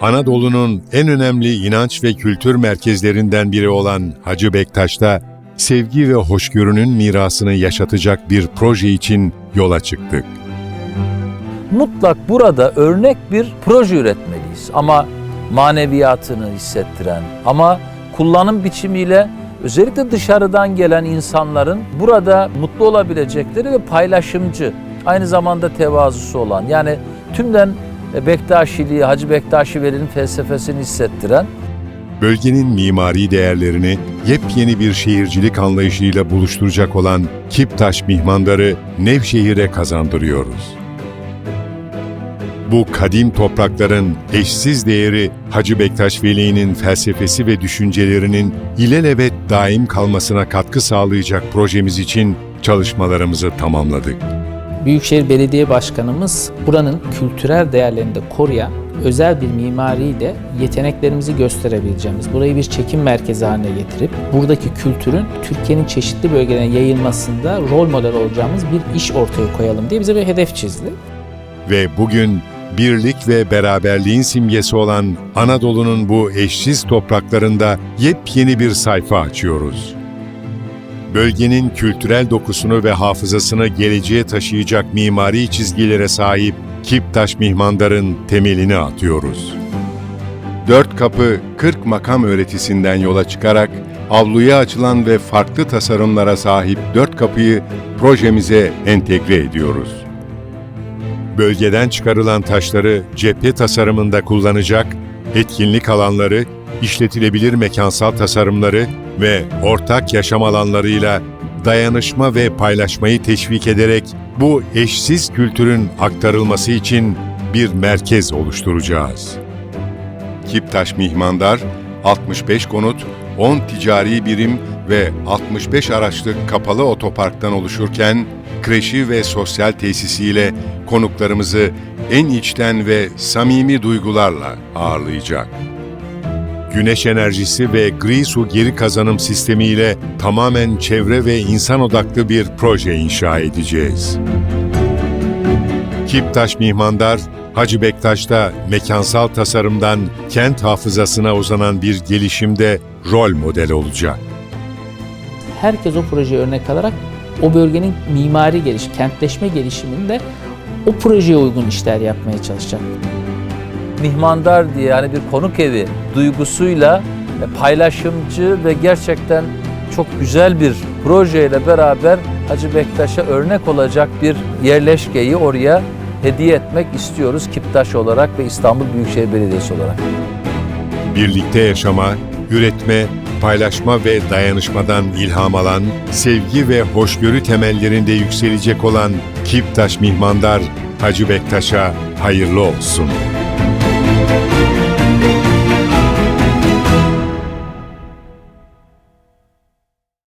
Anadolu'nun en önemli inanç ve kültür merkezlerinden biri olan Hacı Bektaş'ta sevgi ve hoşgörünün mirasını yaşatacak bir proje için yola çıktık. Mutlak burada örnek bir proje üretmeliyiz. Ama maneviyatını hissettiren, ama kullanım biçimiyle özellikle dışarıdan gelen insanların burada mutlu olabilecekleri ve paylaşımcı, aynı zamanda tevazusu olan, yani tümden Bektaşiliği, Hacı Bektaşi Veli'nin felsefesini hissettiren Bölgenin mimari değerlerini yepyeni bir şehircilik anlayışıyla buluşturacak olan Kiptaş Mihmandarı Nevşehir'e kazandırıyoruz. Bu kadim toprakların eşsiz değeri Hacı Bektaş Veli'nin felsefesi ve düşüncelerinin ilelebet daim kalmasına katkı sağlayacak projemiz için çalışmalarımızı tamamladık. Büyükşehir Belediye Başkanımız buranın kültürel değerlerini de koruyan özel bir mimariyle yeteneklerimizi gösterebileceğimiz, burayı bir çekim merkezi haline getirip buradaki kültürün Türkiye'nin çeşitli bölgelerine yayılmasında rol model olacağımız bir iş ortaya koyalım diye bize bir hedef çizdi. Ve bugün birlik ve beraberliğin simgesi olan Anadolu'nun bu eşsiz topraklarında yepyeni bir sayfa açıyoruz. Bölgenin kültürel dokusunu ve hafızasını geleceğe taşıyacak mimari çizgilere sahip Kiptaş Mihmandar'ın temelini atıyoruz. Dört kapı 40 makam öğretisinden yola çıkarak avluya açılan ve farklı tasarımlara sahip dört kapıyı projemize entegre ediyoruz. Bölgeden çıkarılan taşları cephe tasarımında kullanacak, etkinlik alanları, işletilebilir mekansal tasarımları ve ortak yaşam alanlarıyla dayanışma ve paylaşmayı teşvik ederek bu eşsiz kültürün aktarılması için bir merkez oluşturacağız. Kiptaş Mihmandar, 65 konut, 10 ticari birim ve 65 araçlık kapalı otoparktan oluşurken, kreşi ve sosyal tesisiyle konuklarımızı en içten ve samimi duygularla ağırlayacak. Güneş enerjisi ve gri su geri kazanım sistemiyle tamamen çevre ve insan odaklı bir proje inşa edeceğiz. Kiptaş Mihmandar, Hacı Bektaş'ta mekansal tasarımdan kent hafızasına uzanan bir gelişimde rol model olacak. Herkes o projeyi örnek alarak o bölgenin mimari geliş, kentleşme gelişiminde o projeye uygun işler yapmaya çalışacak. Mihmandar diye yani bir konuk evi duygusuyla e, paylaşımcı ve gerçekten çok güzel bir projeyle beraber Hacı Bektaş'a örnek olacak bir yerleşkeyi oraya hediye etmek istiyoruz Kiptaş olarak ve İstanbul Büyükşehir Belediyesi olarak. Birlikte yaşama, üretme, paylaşma ve dayanışmadan ilham alan, sevgi ve hoşgörü temellerinde yükselecek olan Kiptaş Mihmandar, Hacı Bektaş'a hayırlı olsun.